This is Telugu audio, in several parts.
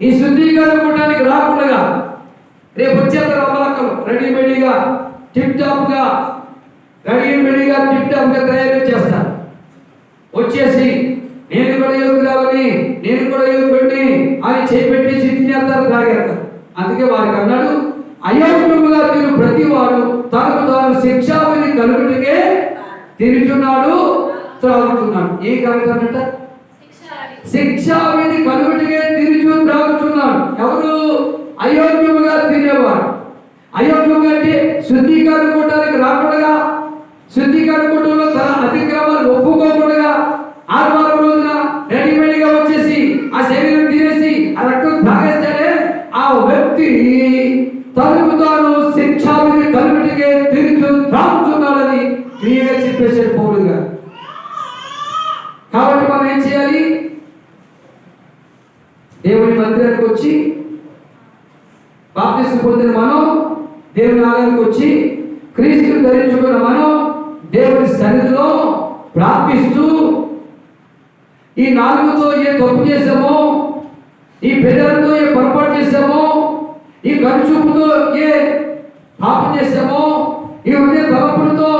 ఈ శుద్ధీకరణ కూటానికి రాకుండా రేపు వచ్చేస్తారు అమలక్కలు రెడీమేడ్గా టిప్ టాప్గా రెడీమేడ్గా టిప్ టాప్గా తయారు చేస్తారు. వచ్చేసి నేను కూడా యోగురాలని నేను కూడా యోగుడిని అని చేపెట్టి తాగేస్తారు అందుకే వారికి అన్నాడు అయోగ్యముగా తిను ప్రతి వాడు తనకు తాను శిక్షావిని కలుగుటకే తిరుగుతున్నాడు త్రాగుతున్నాడు. ఏ కలుగుతాడంట శిక్షావిధి తనకు తాను శిక్షావిధి కలుగుటికే తిరిచు త్రాగుతున్నాడని క్లియర్గా చెప్పేశాడు పౌరుడు గారు. కాబట్టి మనం ఏం చేయాలి? దేవుని మందిరానికి వచ్చి బాప్తిస్తు పొందిన మనం దేవుని ఆలయానికి వచ్చి క్రీస్తుని ధరించుకున్న మనం దేవుని సన్నిధిలో ప్రార్థిస్తూ ఈ నాలుగుతో ఏ తప్పు చేసామో ఈ పెద్దలతో ఏ పొరపాటు చేసామో ఈ కనుచూపుతో ఏ పాపం చేస్తామో ఈ ఉదయ తలపులతో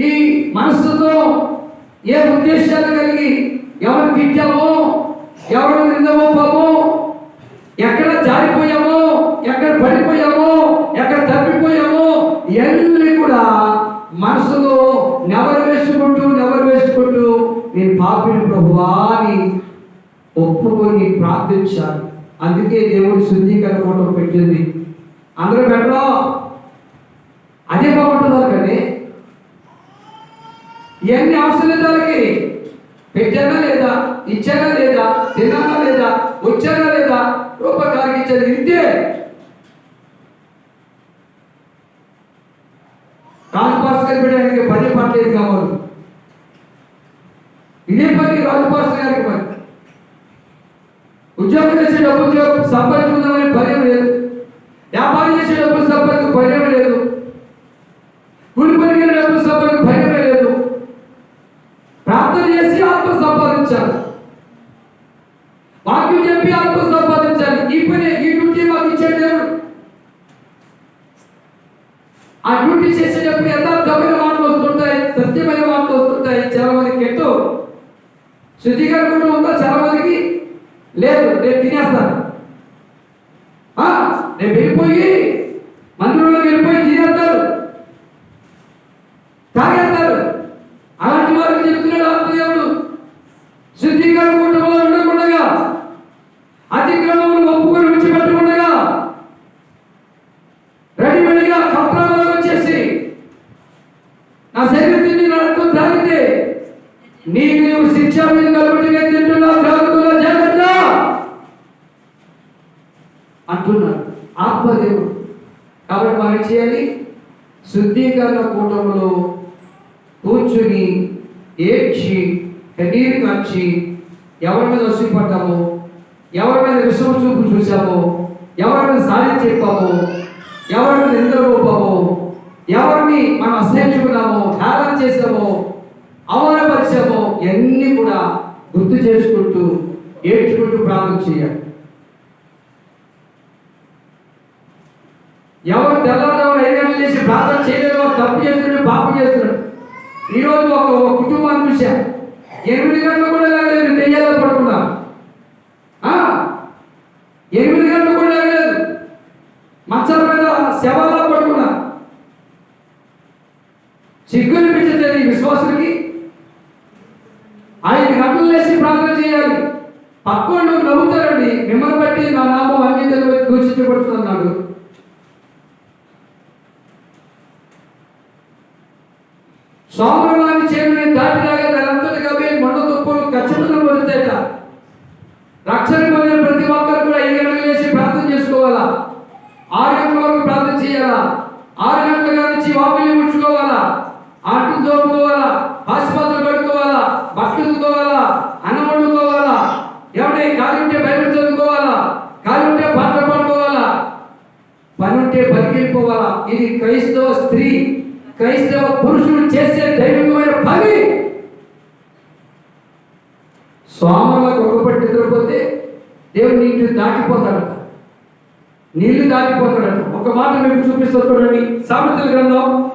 ఈ మనస్సుతో ఏ ఉద్దేశాలు కలిగి ఎవరు తిట్టామో ఎవరు నిందమోపామో ఎక్కడ జారిపోయామో ఎక్కడ పడిపోయామో ఎక్కడ తప్పిపోయామో ఇవన్నీ కూడా మనసులో నెవరు వేసుకుంటూ నెవరు వేసుకుంటూ నేను పాపిని ప్రభువా అని ఒప్పుకొని ప్రార్థించాను అందుకే దేవుడు శుద్ధీకరణ ఫోటో పెట్టింది. అందరూ పెట్టరా? అదే బాగుంటుందా కానీ ఇవన్నీ అవసరం లేదు వాళ్ళకి పెట్టానా లేదా? ఇచ్చానా లేదా? తిన్నానా లేదా? వచ్చానా లేదా? రూపకాలకి ఇచ్చేది ఇంతే. రాజుపాస్ గారి పెట్టడానికి పని పట్టలేదు కావాలి. ఇదే పని రాజుపాస్ గారికి పని. ఉద్యోగం చేసే డబ్బులు సంపాదించుకుందామని పని లేదు. వ్యాపారం చేసే డబ్బులు సంపాదించు భయం లేదు. కూలి పనికి డబ్బులు సంపాదించు భయం లేదు. ప్రార్థన చేసి ఆత్మ సంపాదించాలి. వాక్యం చెప్పి ఆత్మ సంపాదించాలి. ఈ పని ఈ డ్యూటీ మాకు ఇచ్చాడు దేవుడు ఆ డ్యూటీ చేసేటప్పుడు యథార్థమైన మాటలు వస్తుంటాయి సత్యమైన మాటలు వస్తుంటాయి చాలా మంది కెట్టు శుద్ధికరణ కూడా ఉందా చాలా మందికి లేదు నేను తినేస్తాను. నేను వెళ్ళిపోయి మందిరంలోకి వెళ్ళిపోయి తినేస్తారు తాగేస్తారు అలాంటి వారికి చెప్తున్నాడు ఆత్మదేవుడు. శుద్ధీకరణ కుటుంబంలో ఉండకుండా అతిక్రమములు ఒప్పుకొని విడిచిపెట్టకుండా రెడీమేడ్గా కప్రాలలో వచ్చేసి నా శరీరం తిండి నడుపు తాగితే నీకు నీవు శిక్ష మీద కలుగుతుగా తింటున్నావు తాగుతున్నా జాగ్రత్త అంటున్నాడు ఆత్మదేవుడు కాబట్టి మనం ఏం చేయాలి. శుద్ధీకరణ కూటములో కూర్చుని ఏడ్చి కన్నీరు కార్చి ఎవరి మీద వసిపడ్డామో ఎవరి మీద విషమ చూపు చూసామో ఎవరి మీద సాధి చెప్పామో ఎవరి మీద నిద్రపోపామో ఎవరిని మనం అసహించుకున్నామో హేళన చేసామో అవమానపరిచామో ఇవన్నీ కూడా గుర్తు చేసుకుంటూ ఏడ్చుకుంటూ ప్రార్థన చేయాలి. ఎవరు తెల్ల సాధన చేయలేదు వారు తప్పు చేస్తున్నాడు పాపం చేస్తున్నాడు ఈరోజు ఒక కుటుంబాన్ని చూశా. ఎనిమిది గంటలు కూడా లేగలేదు దెయ్యాలో పడుకున్నా. ఎనిమిది గంటలు కూడా లేగలేదు మచ్చల మీద శవాలా పడుకున్నా. సిగ్గునిపించలేదు ఈ విశ్వాసులకి. ఐదు గంటలు లేచి ప్రార్థన చేయాలి. పక్కన నవ్వుతారండి. మిమ్మల్ని బట్టి నా నామం అన్ని దూషించబడుతున్నాడు సోమవారి చేరిన దాటిలాగా దానంతటిగా పోయి మండ తుప్పులు ఖచ్చితంగా పొందుతాయట రక్షణ పొందిన ప్రతి ఒక్కరు కూడా ఐదు గంటలు చేసి ప్రార్థన చేసుకోవాలా? ఆరు గంటల వరకు ప్రార్థన చేయాలా? ఆరు గంటల నుంచి వాకిలి ముడుచుకోవాలా? ఆటలు తోముకోవాలా ఆసుపత్రులు కడుక్కోవాలా బట్టలు ఉతుక్కోవాలా? అన్నం వండుకోవాలా? ఏమంటే ఖాళీ ఉంటే బైబిల్ చదువుకోవాలా? ఖాళీ ఉంటే పాటలు పాడుకోవాలా? పని ఉంటే బతికెళ్ళిపోవాలా ఇది క్రైస్తవ స్త్రీ క్రైస్తవ పురుషుడు చేసే దైవమైన పని. స్వాములకు ఒకపట్టి నిద్రపోతే దేవుడు నీటిని దాటిపోతాడట. నీళ్ళు దాటిపోతాడట. ఒక మాట మీకు చూపిస్తూ చూడండి. సామెతల గ్రంథం